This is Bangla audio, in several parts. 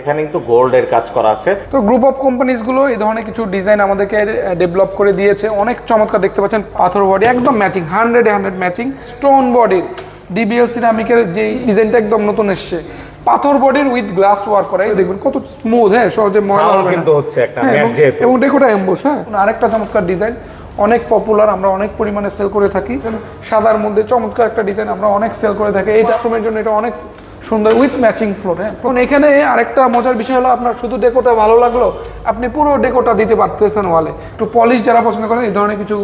এখানে কিন্তু গোল্ডের কাজ করা আছে। তো গ্রুপ অফ কোম্পানিজগুলো এই ধরনের কিছু ডিজাইন আমাদেরকে ডেভেলপ করে দিয়েছে। অনেক চমৎকার দেখতে পাচ্ছেন পাথর বডি একদম matching hundred hundred matching stone বডির ডিবিএল সিরামিকের যে ডিজাইনটা একদম নতুন এসছে। পাথর বডির উইথ গ্লাস ওয়ার্ক করা এই দেখবেন কত স্মুথ হ্যাঁ সহজে ময়লা হবে কিন্তু হচ্ছে একটা হ্যাঁ, এবং-। এবং ডেকোটা এম্বোস হ্যাঁ। আরেকটা চমৎকার ডিজাইন অনেক পপুলার আমরা অনেক পরিমাণে সেল করে থাকি। সাদার মধ্যে চমৎকার একটা ডিজাইন আমরা অনেক সেল করে থাকি। এই ওয়াশরুমের জন্য এটা অনেক সুন্দর উইথ ম্যাচিং ফ্লোর হ্যাঁ? এখন এখানে আরেকটা মজার বিষয় হলো আপনার শুধু ডেকোটা ভালো লাগল, আপনি পুরো ডেকোটা দিতে পারতেছেন ওয়ালে একটু পলিশ যারা পছন্দ করেন, এই ধরনের কিছু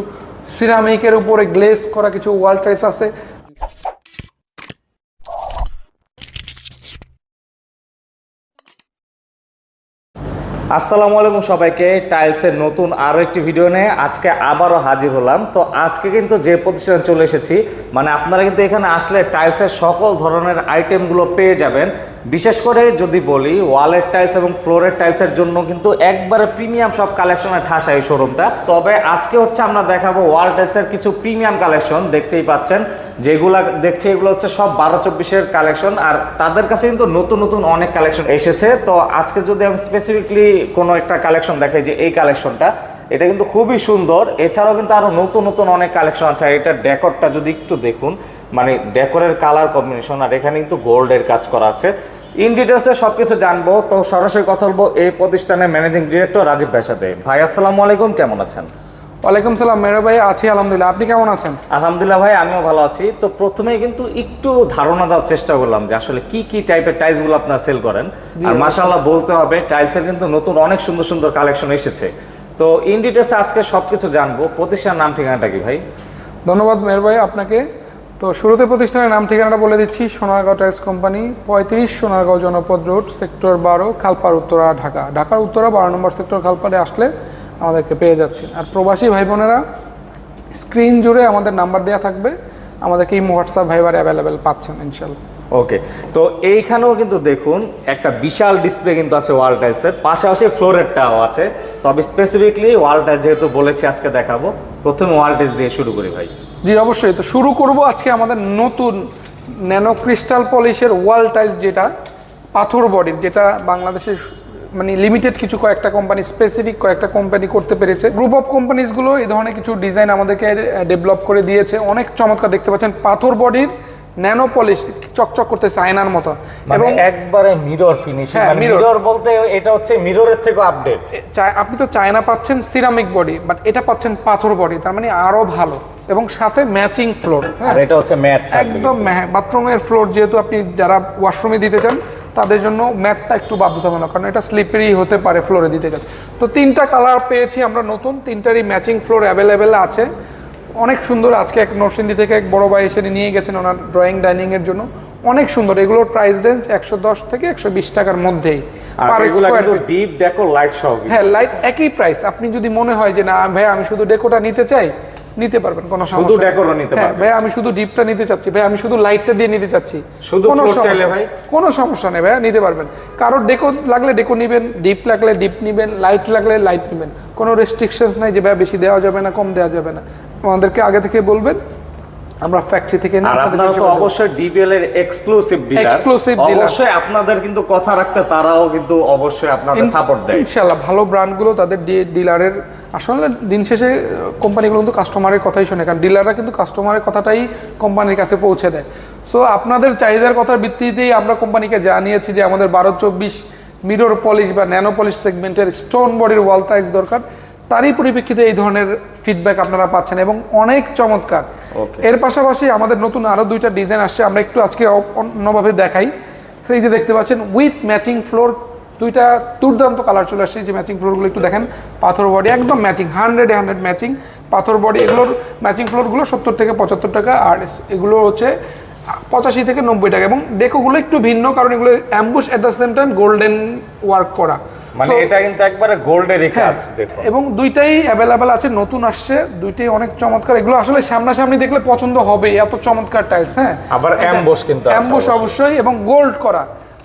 সিরামিকের উপরে গ্লেস করা কিছু ওয়াল টাইস আছে আসসালামু আলাইকুম সবাইকে। টাইলসের নতুন আরও একটি ভিডিও নিয়ে আজকে আবারও হাজির হলাম। তো আজকে কিন্তু যে প্রতিষ্ঠানে চলে এসেছি মানে আপনারা কিন্তু এখানে আসলে টাইলসের সকল ধরনের আইটেমগুলো পেয়ে যাবেন। বিশেষ করে যদি বলি, ওয়ালের টাইলস এবং ফ্লোরের টাইলসের জন্য কিন্তু একবারে প্রিমিয়াম সব কালেকশনের ঠাসা এই শোরুমটা তবে আজকে হচ্ছে আমরা দেখাবো ওয়াল টাইলসের কিছু প্রিমিয়াম কালেকশন, দেখতেই পাচ্ছেন। যেগুলা দেখছি এগুলো হচ্ছে সব বারো চব্বিশের কালেকশন আর তাদের কাছে কিন্তু নতুন নতুন অনেক কালেকশন এসেছে। তো আজকে যদি আমি স্পেসিফিকলি কোনো একটা কালেকশন দেখাই যে এই কালেকশনটা এটা কিন্তু খুবই সুন্দর। এছাড়াও কিন্তু আরও নতুন নতুন অনেক কালেকশন আছে। আর এটার ডেকরটা যদি একটু দেখুন মানে ডেকোরের কালার কম্বিনেশন আর এখানে কিন্তু গোল্ডের কাজ করা আছে। ইন ডিটেলসে সবকিছু জানব। তো সরাসরি কথা বলব এই প্রতিষ্ঠানের ম্যানেজিং ডিরেক্টর রাজীব ভাইয়ের সাথে। ভাই, আসসালামু আলাইকুম। কেমন আছেন? ওয়ালাইকুম সালাম মেহরা ভাই আছি আলহামদুলিল্লাহ। আপনি কেমন আছেন? আলহামদুলিল্লাহ ভাই আমিও ভালো আছি। তো প্রথমে কিন্তু একটু ধারণা দেওয়ার চেষ্টা করলাম যে আসলে কি কি টাইপের টাইলসগুলো আপনারা সেল করেন। আর মাশাআল্লাহ বলতে হবে টাইলসের কিন্তু নতুন অনেক সুন্দর সুন্দর কালেকশন এসেছে। তো ইন ডিটেলস আজকে সবকিছু জানব। প্রতিষ্ঠানের নাম ঠিকানাটা কি ভাই? ধন্যবাদ মেহর ভাই আপনাকে। তো শুরুতে প্রতিষ্ঠানের নাম ঠিকানাটা বলে দিচ্ছি। সোনারগাঁও টাইলস কোম্পানি পঁয়ত্রিশ সোনারগাঁও জনপদ রোড সেক্টর বারো খালপাড় উত্তরা ঢাকা। ঢাকার উত্তরা বারো নম্বর সেক্টর খালপাড়ে আসলে আমাদেরকে পেয়ে যাচ্ছেন। আর প্রবাসী ভাই বোনেরা স্ক্রিন জুড়ে আমাদের নাম্বার দেওয়া থাকবে। আমাদেরকে এই হোয়াটসঅ্যাপ ভাইবার অ্যাভেলেবেল পাচ্ছেন ইনশাল্লাহ। ওকে তো এইখানেও কিন্তু দেখুন একটা বিশাল ডিসপ্লে কিন্তু আছে ওয়াল টাইলসের পাশাপাশি ফ্লোরেরটাও আছে। তবে স্পেসিফিকলি ওয়াল টাইলস যেহেতু বলেছি আজকে দেখাবো। প্রথমে ওয়াল টাইলস দিয়ে শুরু করি ভাই। জি অবশ্যই। তো শুরু করব আজকে আমাদের নতুন ন্যানো ক্রিস্টাল পলিশের ওয়াল টাইলস যেটা পাথর বডির যেটা বাংলাদেশের মানে লিমিটেড কিছু কয়েকটা কোম্পানি স্পেসিফিক কয়েকটা কোম্পানি করতে পেরেছে। গ্রুপ অফ কোম্পানিজগুলো এই ধরনের কিছু ডিজাইন আমাদেরকে ডেভেলপ করে দিয়েছে। অনেক চমৎকার দেখতে পাচ্ছেন পাথর বডির ন্যানো পলিশ চকচক করতেছে আয়নার মতো। এবং এবং একবারে মিরর ফিনিশিং মিরর বলতে এটা হচ্ছে মিররের থেকে আপডেট আপনি তো চায়না পাচ্ছেন সিরামিক বডি বাট এটা পাচ্ছেন পাথর বডি তার মানে আরও ভালো। এবং সাথে ম্যাচিং ফ্লোর হ্যাঁ। এটা হচ্ছে ম্যাট একদম বাথরুমের ফ্লোর যেহেতু আপনি যারা ওয়াশরুমে দিতে চান তাদের জন্য ম্যাটটা একটু বাধ্যতামূলক কারণ এটা স্লিপারি হতে পারে ফ্লোরে দিতে চান তো তিনটা কালার পেয়েছি আমরা নতুন তিনটারই ম্যাচিং ফ্লোর অ্যাভেলেবেল আছে। অনেক সুন্দর আজকে এক নরসিংদী থেকে এক বড় ভাই এসে নিয়ে গেছেন ওনার ড্রয়িং ডাইনিংয়ের জন্য। অনেক সুন্দর এগুলোর প্রাইস রেঞ্জ একশো দশ থেকে একশো বিশ টাকার মধ্যেই। ডিপ ডেকো লাইট সহ হ্যাঁ লাইট একই প্রাইস আপনি যদি মনে হয় যে না ভাই আমি শুধু ডেকোটা নিতে চাই নিতে পারবেন কোনো সমস্যা শুধু ডেকোরও নিতে হ্যাঁ, পারবেন। ভাই আমি শুধু ডিপটা নিতে চাচ্ছি ভাই আমি শুধু লাইটটা দিয়ে নিতে চাচ্ছি। শুধু কোনো চাইলে ভাই? কোনো সমস্যা নেই ভাই নিতে পারবেন। কারোর ডেকো লাগলে ডেকো নেবেন ডিপ লাগলে ডিপ নেবেন লাইট লাগলে লাইট নেবেন। কোনো রেস্ট্রিকশনস নাই যে ভাই বেশি দেওয়া যাবে না কম দেওয়া যাবে না। আমাদেরকে আগে থেকে বলবেন আমরা ফ্যাক্টরি থেকে আর আপনাদের আপনারা তো অবশ্যই ডিবিএল এর এক্সক্লুসিভ ডিলার Exclusive dealer। অবশ্যই আপনাদের কিন্তু কথা রাখতে তারাও কিন্তু অবশ্যই আপনাদের সাপোর্ট দেয়। ইনশাল্লাহ ভালো ব্র্যান্ডগুলো তাদের ডিলারের আসলে দিন শেষে কোম্পানিগুলো কিন্তু কাস্টমারের কথাই শোনে কারণ ডিলাররা কিন্তু কাস্টমারের কথাটাই কোম্পানির কাছে পৌঁছে দেয়। সো আপনাদের চাহিদার কথার ভিত্তিতেই আমরা কোম্পানিকে জানিয়েছি যে আমাদের বারো চব্বিশ মিরর পলিশ বা ন্যানো পলিশ সেগমেন্টের স্টোন বডির ওয়াল টাইলস দরকার। তারই পরিপ্রেক্ষিতে এই ধরনের ফিডব্যাক আপনারা পাচ্ছেন এবং অনেক চমৎকার. এর পাশাপাশি আমাদের নতুন আরও দুইটা ডিজাইন আসছে, আমরা একটু আজকে অন্যভাবে দেখাই। সেই যে দেখতে পাচ্ছেন উইথ ম্যাচিং ফ্লোর দুইটা দুর্দান্ত কালার চলে আসছে যে ম্যাচিং ফ্লোরগুলো একটু দেখেন, পাথর বডি একদম ম্যাচিং হান্ড্রেড হান্ড্রেড ম্যাচিং পাথর বডি এগুলোর ম্যাচিং ফ্লোরগুলো সত্তর থেকে পঁচাত্তর টাকা, আর এগুলো হচ্ছে পঁচাশি থেকে নব্বই টাকা এবং ডেকোগুলো একটু ভিন্ন কারণ এগুলো emboss at the same time golden work করা। মানে এটা কিন্তু একবারে গোল্ডেরই হ্যাঁ, কাজ দেখুন। এবং দুইটাই অ্যাভেলেবেল আছে নতুন আসছে দুইটাই অনেক চমৎকার। এগুলো আসলে সামনাসামনি দেখলে পছন্দ হবে এত চমৎকার টাইলস হ্যাঁ। আবার ambush কিন্তু অবশ্যই। অবশ্যই এবং গোল্ড করা।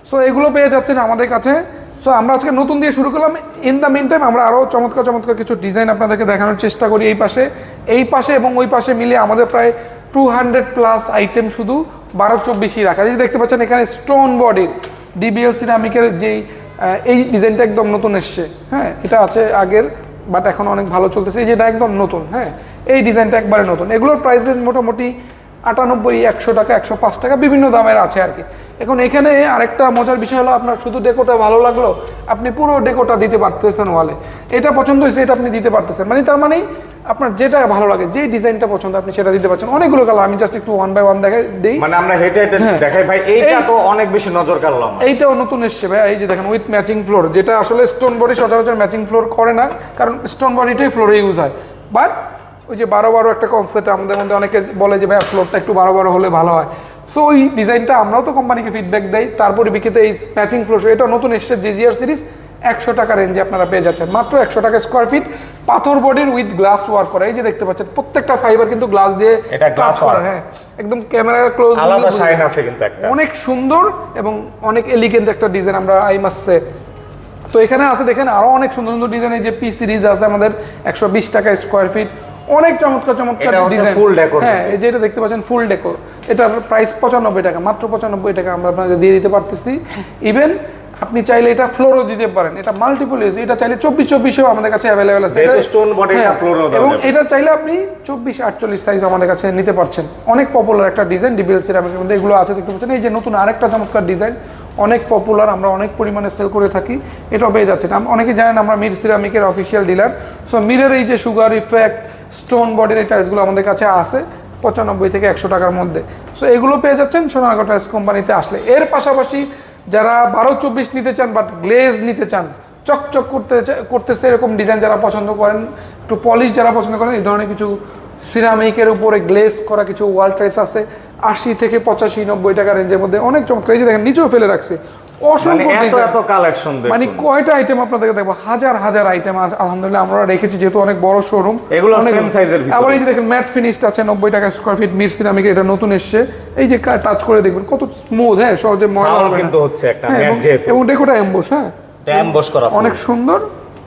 সো এগুলো পেয়ে যাচ্ছেন আমাদের কাছে। সো আমরা আজকে নতুন দিয়ে শুরু করলাম। ইন দ্য মিন টাইম আমরা আরও চমৎকার চমৎকার কিছু ডিজাইন আপনাদেরকে দেখানোর চেষ্টা করি এই পাশে। এই পাশে এবং ওই পাশে মিলে আমাদের প্রায় টু হান্ড্রেড প্লাস আইটেম শুধু বারো চব্বিশই রাখা। যদি দেখতে পাচ্ছেন, এখানে স্টোন বডির ডিবিএল সিরামিকের যেই এই ডিজাইনটা একদম নতুন এসছে। হ্যাঁ এটা আছে আগের বাট এখন অনেক ভালো চলতেছে। এই যেটা একদম নতুন হ্যাঁ এই ডিজাইনটা একবারে নতুন। এগুলোর প্রাইস রেঞ্জ মোটামুটি আটানব্বই, একশো টাকা, একশো পাঁচ টাকা, বিভিন্ন দামের আছে আর কি। এখন এখানে আরেকটা মজার বিষয় হলো আপনার শুধু ডেকোটা ভালো লাগল আপনি পুরো ডেকোটা দিতে পারতেছেন ওয়ালে এটা পছন্দ হয়েছে এটা আপনি দিতে পারতেছেন। মানে তার মানে আপনার যেটা ভালো লাগে যে ডিজাইনটা পছন্দ আপনি সেটা দিতে পারছেন। অনেকগুলো কালার আমি জাস্ট একটু ওয়ান বাই ওয়ান দেখাই দিই। মানে আমরা হেঁটে হেঁটে হ্যাঁ। দেখাই। ভাই এইটা তো অনেক বেশি নজর কাড়লাম এইটাও নতুন এসছে ভাই। এই যে দেখেন উইথ ম্যাচিং ফ্লোর যেটা আসলে স্টোন বডি সচরাচর ম্যাচিং ফ্লোর করে না কারণ স্টোন বডিটাই ফ্লোরে ইউজ হয়। বাট ওই যে বারো বারো একটা কনসেপ্ট আমাদের মধ্যে অনেকে বলে যে ভাই ফ্লোরটা একটু বারো বারো হলে ভালো হয়। সো ওই ডিজাইনটা আমরাও তো কোম্পানিকে ফিডব্যাক দেই। তার পরিপ্রেক্ষিতে এই ম্যাচিং ফ্লোর এটা নতুন এসছে জিজিআর সিরিজ একশো টাকা রেঞ্জে আপনারা পেয়ে যাচ্ছেন। মাত্র একশো টাকা স্কোয়ার ফিট পাথর বডির উইথ গ্লাস ওয়ার্ক করা। এই যে দেখতে পাচ্ছেন প্রত্যেকটা ফাইবার কিন্তু গ্লাস দিয়ে এটা glass করা। হ্যাঁ একদম ক্যামেরা ক্লোজ আলাদা শাইন আছে কিন্তু একটা। অনেক সুন্দর এবং অনেক এলিগেন্ট একটা ডিজাইন আমরা আই মাসে। তো এখানে আছে দেখেন আরও অনেক সুন্দর সুন্দর ডিজাইন এই যে পি সিরিজ আছে আমাদের একশো বিশ টাকা স্কোয়ার ফিট অনেক চমৎকার চমৎকার এটা ডিজাইন full decor হ্যাঁ এই যে এটা দেখতে পাচ্ছেন ফুল ডেকোর এটার প্রাইস পঁচানব্বই টাকা মাত্র পঁচানব্বই টাকা আমরা আপনাকে দিয়ে দিতে পারতেছি। ইভেন আপনি চাইলে এটা ফ্লোরও দিতে পারেন। এটা মাল্টিপল ইউজ এটা চাইলে চব্বিশ চব্বিশেও আমাদের কাছে অ্যাভেলেবেল আছে। এটা- এটা হ্যাঁ, এবং এটা চাইলে আপনি চব্বিশ আটচল্লিশ সাইজ আমাদের কাছে নিতে পারছেন। অনেক পপুলার একটা ডিজাইন ডিবিএল সিরামিকের মধ্যে এগুলো আছে দেখতে পাচ্ছেন। এই যে নতুন আরেকটা চমৎকার ডিজাইন অনেক পপুলার আমরা অনেক পরিমাণে সেল করে থাকি। এটাও পেয়ে যাচ্ছেন। আম- অনেকে জানেন আমরা মির সিরামিকের অফিসিয়াল ডিলার সো মিরের এই যে সুগার ইফেক্ট স্টোন বডির এই টাইলসগুলো আমাদের কাছে আছে, পঁচানব্বই থেকে একশো টাকার মধ্যে। সো এগুলো পেয়ে যাচ্ছেন সোনারগা টাইলস কোম্পানিতে আসলে। এর পাশাপাশি যারা বারো চব্বিশ নিতে চান বাট গ্লেজ নিতে চান, চকচক করতে করতেছে এরকম ডিজাইন যারা পছন্দ করেন, একটু পলিশ যারা পছন্দ করেন, এই ধরনের কিছু সিরামিকের উপরে গ্লেজ করা কিছু ওয়াল টাইস আছে, আশি থেকে পঁচাশি নব্বই টাকা রেঞ্জের মধ্যে অনেক চমৎকার। এই যে দেখেন, নিচেও ফেলে রাখছে। অসংখ্য এত এত কালেকশন মানে কয়টা আইটেম আপনাদেরকে দেখব? হাজার হাজার আইটেম আলহামদুলিল্লাহ আমরা রেখেছি যেহেতু অনেক বড় শোরুম এগুলো same size আবার এই যে দেখেন ম্যাট ফিনিশড আছে নব্বই টাকা স্কোয়ার ফিট মির সিরামিক এটা নতুন এসছে। এই যে টাচ করে দেখবেন কত স্মুথ হ্যাঁ সহজে ময়লা হবে কিন্তু হচ্ছে একটা হ্যাঁ, এবং- যেহেতু। এবং ডেকোটা এমবোস হ্যাঁ। করা অনেক সুন্দর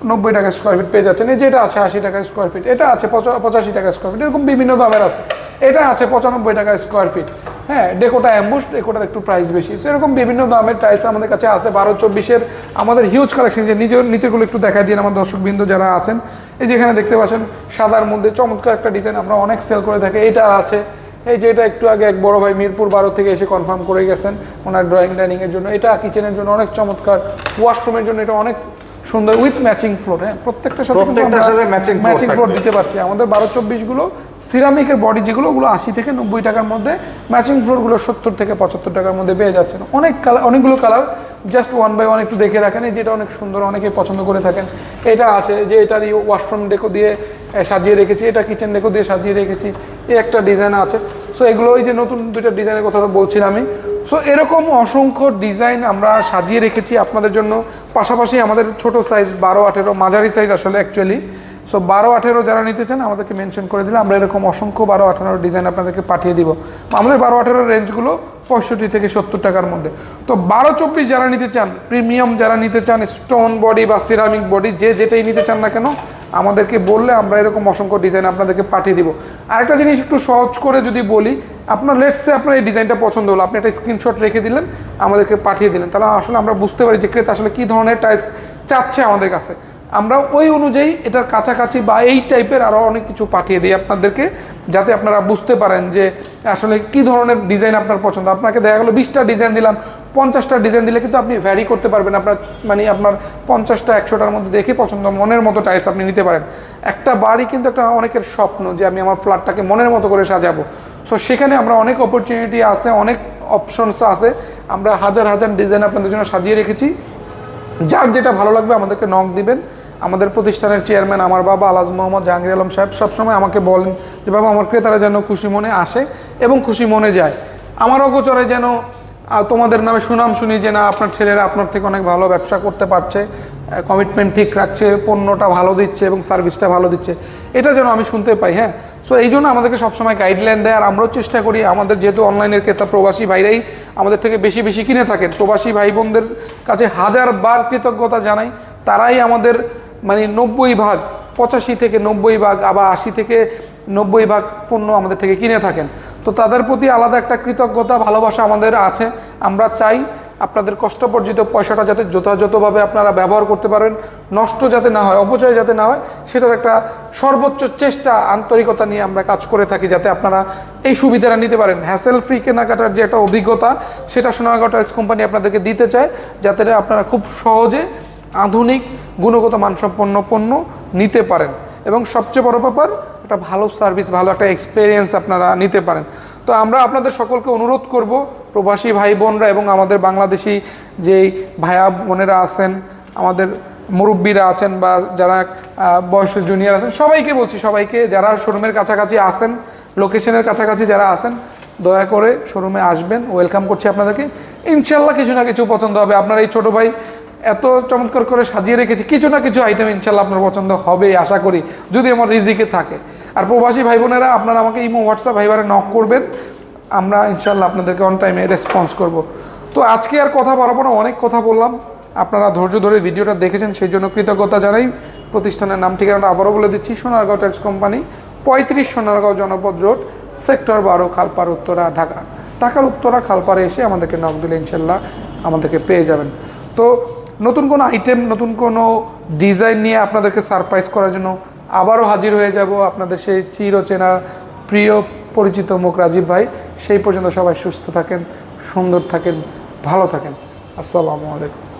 নব্বই টাকা স্কোয়ার ফিট পেয়ে যাচ্ছেন। এই আছে আশি টাকা স্কোয়ার ফিট এটা আছে পঁচাশি টাকা স্কোয়ার ফিট এরকম বিভিন্ন দামের আছে। এটা আছে পঁচানব্বই টাকা স্কোয়ার ফিট হ্যাঁ ডেকোটা অ্যাম্বুশ ডেকোটার একটু প্রাইস বেশি। So, এরকম বিভিন্ন দামের টাইলস আমাদের কাছে আছে। বারো, চব্বিশের আমাদের হিউজ কালেকশন যে নিজের নিচেগুলো একটু দেখাই দিন আমার দর্শকবৃন্দ যারা আছেন। এই যে এখানে দেখতে পাচ্ছেন, সাদার মধ্যে চমৎকার একটা ডিজাইন আমরা অনেক সেল করে থাকি। এটা আছে। এই যে এটা একটু আগে এক বড় ভাই মিরপুর বারো থেকে এসে কনফার্ম করে গেছেন। ওনার ড্রয়িং ডাইনিংয়ের জন্য। এটা কিচেনের জন্য অনেক চমৎকার। ওয়াশরুমের জন্য এটা অনেক সুন্দর উইথ ম্যাচিং ফ্লোর হ্যাঁ? প্রত্যেকটার সাথে প্রত্যেকটার সাথে floor ম্যাচিং ফ্লোর দিতে পারছি। আমাদের বারো চব্বিশগুলো সিরামিকের বডি যেগুলো ওগুলো আশি থেকে নব্বই টাকার মধ্যে ম্যাচিং ফ্লোরগুলো সত্তর থেকে পঁচাত্তর টাকার মধ্যে পেয়ে যাচ্ছেন। অনেক কালার অনেকগুলো colour just one by one একটু দেখে রাখেন। এই যেটা অনেক সুন্দর অনেকেই পছন্দ করে থাকেন। এটা আছে যে এটারই ওয়াশরুম ডেকো দিয়ে সাজিয়ে রেখেছি এটা কিচেন ডেকো দিয়ে সাজিয়ে রেখেছি। এই একটা ডিজাইন আছে। সো এগুলো ওই যে নতুন দুইটা ডিজাইনের কথা বলছিলাম আমি। সো এরকম অসংখ্য ডিজাইন আমরা সাজিয়ে রেখেছি আপনাদের জন্য। পাশাপাশি আমাদের ছোট সাইজ বারো, আঠেরো, মাঝারি সাইজ আসলে অ্যাকচুয়ালি সো বারো, আঠেরো যারা নিতে চান, আমাদেরকে মেনশন করে দিলে আমরা এরকম অসংখ্য বারো, আঠেরো ডিজাইন আপনাদেরকে পাঠিয়ে দিব। আমাদের বারো, আঠেরো রেঞ্জগুলো পঁয়ষট্টি থেকে সত্তর টাকার মধ্যে। তো বারো, চব্বিশ যারা নিতে চান প্রিমিয়াম যারা নিতে চান স্টোন বডি বা সিরামিক বডি যে যেটাই নিতে চান না কেন আমাদেরকে বললে আমরা এরকম অসংখ্য ডিজাইন আপনাদেরকে পাঠিয়ে দিব। আরেকটা জিনিস একটু সহজ করে যদি বলি, আপনার লেটসে আপনার এই ডিজাইনটা পছন্দ হলো, আপনি একটা স্ক্রিনশট রেখে দিলেন, আমাদেরকে পাঠিয়ে দিলেন। তাহলে আসলে আমরা বুঝতে পারি যে ক্রেতা আসলে কী ধরনের টাইলস চাচ্ছে আমাদের কাছে। আমরা ওই অনুযায়ী এটার কাছাকাছি বা এই টাইপের আরও অনেক কিছু পাঠিয়ে দিই আপনাদেরকে, যাতে আপনারা বুঝতে পারেন যে আসলে কি ধরনের ডিজাইন আপনার পছন্দ। আপনাকে দেখা গেলো বিশটা ডিজাইন দিলাম, পঞ্চাশটা ডিজাইন দিলে কিন্তু আপনি ভ্যারি করতে পারবেন। আপনার মানে আপনার পঞ্চাশটা, একশোটার মধ্যে দেখে পছন্দ, মনের মতো টাইলস আপনি নিতে পারেন। একটা বাড়ি কিন্তু একটা অনেকের স্বপ্ন যে আমি আমার ফ্ল্যাটটাকে মনের মতো করে সাজাবো। সো সেখানে আমরা অনেক অপরচুনিটি আছে, অনেক অপশনস আছে। আমরা হাজার হাজার ডিজাইন আপনাদের জন্য সাজিয়ে রেখেছি। যার যেটা ভালো লাগবে আমাদেরকে নক দিবেন। আমাদের প্রতিষ্ঠানের চেয়ারম্যান আমার বাবা আলাজ মোহাম্মদ জাহাঙ্গীর আলম সাহেব সবসময় আমাকে বলেন যে, বাবা, আমার ক্রেতারা যেন খুশি মনে আসে এবং খুশি মনে যায়। আমার অগোচরে যেন তোমাদের নামে সুনাম শুনি যে, না, আপনার ছেলেরা আপনার থেকে অনেক ভালো ব্যবসা করতে পারছে কমিটমেন্ট ঠিক রাখছে, পণ্যটা ভালো দিচ্ছে এবং সার্ভিসটা ভালো দিচ্ছে। এটা যেন আমি শুনতে পাই হ্যাঁ? সো এই জন্য আমাদেরকে সবসময় গাইডলাইন দেয় আর আমরাও চেষ্টা করি আমাদের যেহেতু অনলাইনের ক্রেতা প্রবাসী ভাইরাই আমাদের থেকে বেশি বেশি কিনে থাকেন। প্রবাসী ভাই বোনদের কাছে হাজার বার কৃতজ্ঞতা জানাই। তারাই আমাদের মানে নব্বই ভাগ, পঁচাশি থেকে নব্বই ভাগ, আবার আশি থেকে নব্বই ভাগ পণ্য আমাদের থেকে কিনে থাকেন। তো তাদের প্রতি আলাদা একটা কৃতজ্ঞতা, ভালোবাসা আমাদের আছে। আমরা চাই আপনাদের কষ্টপর্জিত পয়সাটা যাতে যথাযথভাবে আপনারা ব্যবহার করতে পারেন, নষ্ট যাতে না হয়, অপচয় যাতে না হয়, সেটার একটা সর্বোচ্চ চেষ্টা, আন্তরিকতা নিয়ে আমরা কাজ করে থাকি যাতে আপনারা এই সুবিধাটা নিতে পারেন। হ্যাসেল ফ্রি কেনাকাটার যে একটা অভিজ্ঞতা, সেটা সোনারগাঁও টাইলস কোম্পানি আপনাদেরকে দিতে চায়, যাতে আপনারা খুব সহজে আধুনিক গুণগত মানসম্পন্ন পণ্য নিতে পারেন। এবং সবচেয়ে বড় ব্যাপার একটা ভালো সার্ভিস ভালো একটা এক্সপিরিয়েন্স আপনারা নিতে পারেন। তো আমরা আপনাদের সকলকে অনুরোধ করব প্রবাসী ভাই বোনরা এবং আমাদের বাংলাদেশি যেই ভাইয়া বোনেরা আছেন আমাদের মুরব্বীরা আছেন বা যারা আহ, বয়সের জুনিয়র আছেন সবাইকে বলছি সবাইকে যারা শোরুমের কাছাকাছি আসেন লোকেশনের কাছাকাছি যারা আছেন দয়া করে শোরুমে আসবেন। ওয়েলকাম করছি আপনাদেরকে। ইনশাল্লাহ কিছু না কিছু পছন্দ হবে। আপনার এই ছোট ভাই এত চমৎকার করে সাজিয়ে রেখেছি। কিছু না কিছু আইটেম ইনশাল্লাহ আপনার পছন্দ হবে, আশা করি। যদি আমার রিজিকে থাকে। আর প্রবাসী ভাই বোনেরা আপনারা আমাকে ইমো, হোয়াটসঅ্যাপ, ভাইবারে নক করবেন। আমরা ইনশাল্লাহ আপনাদেরকে অন টাইমে রেসপন্স করব। তো আজকে আর কথা বাড়াবো না, অনেক কথা বললাম। আপনারা ধৈর্য ধরে ভিডিওটা দেখেছেন, সেই জন্য কৃতজ্ঞতা জানাই। প্রতিষ্ঠানের নাম, ঠিকানাটা আবারও বলে দিচ্ছি, সোনারগাঁও টাইলস কোম্পানি পঁয়ত্রিশ সোনারগাঁও জনপদ রোড, সেক্টর বারো, খালপাড়, উত্তরা, ঢাকা। ঢাকার উত্তরা, খালপাড়ে এসে আমাদেরকে নক দিলে ইনশাল্লাহ আমাদেরকে পেয়ে যাবেন। তো নতুন কোনো আইটেম নতুন কোনো ডিজাইন নিয়ে আপনাদেরকে সারপ্রাইজ করার জন্য আবারও হাজির হয়ে যাব আপনাদের সেই চিরচেনা প্রিয় পরিচিত মুখ রাজীব ভাই। সেই পর্যন্ত সবাই সুস্থ থাকেন, সুন্দর থাকেন, ভালো থাকেন। আসসালামু আলাইকুম।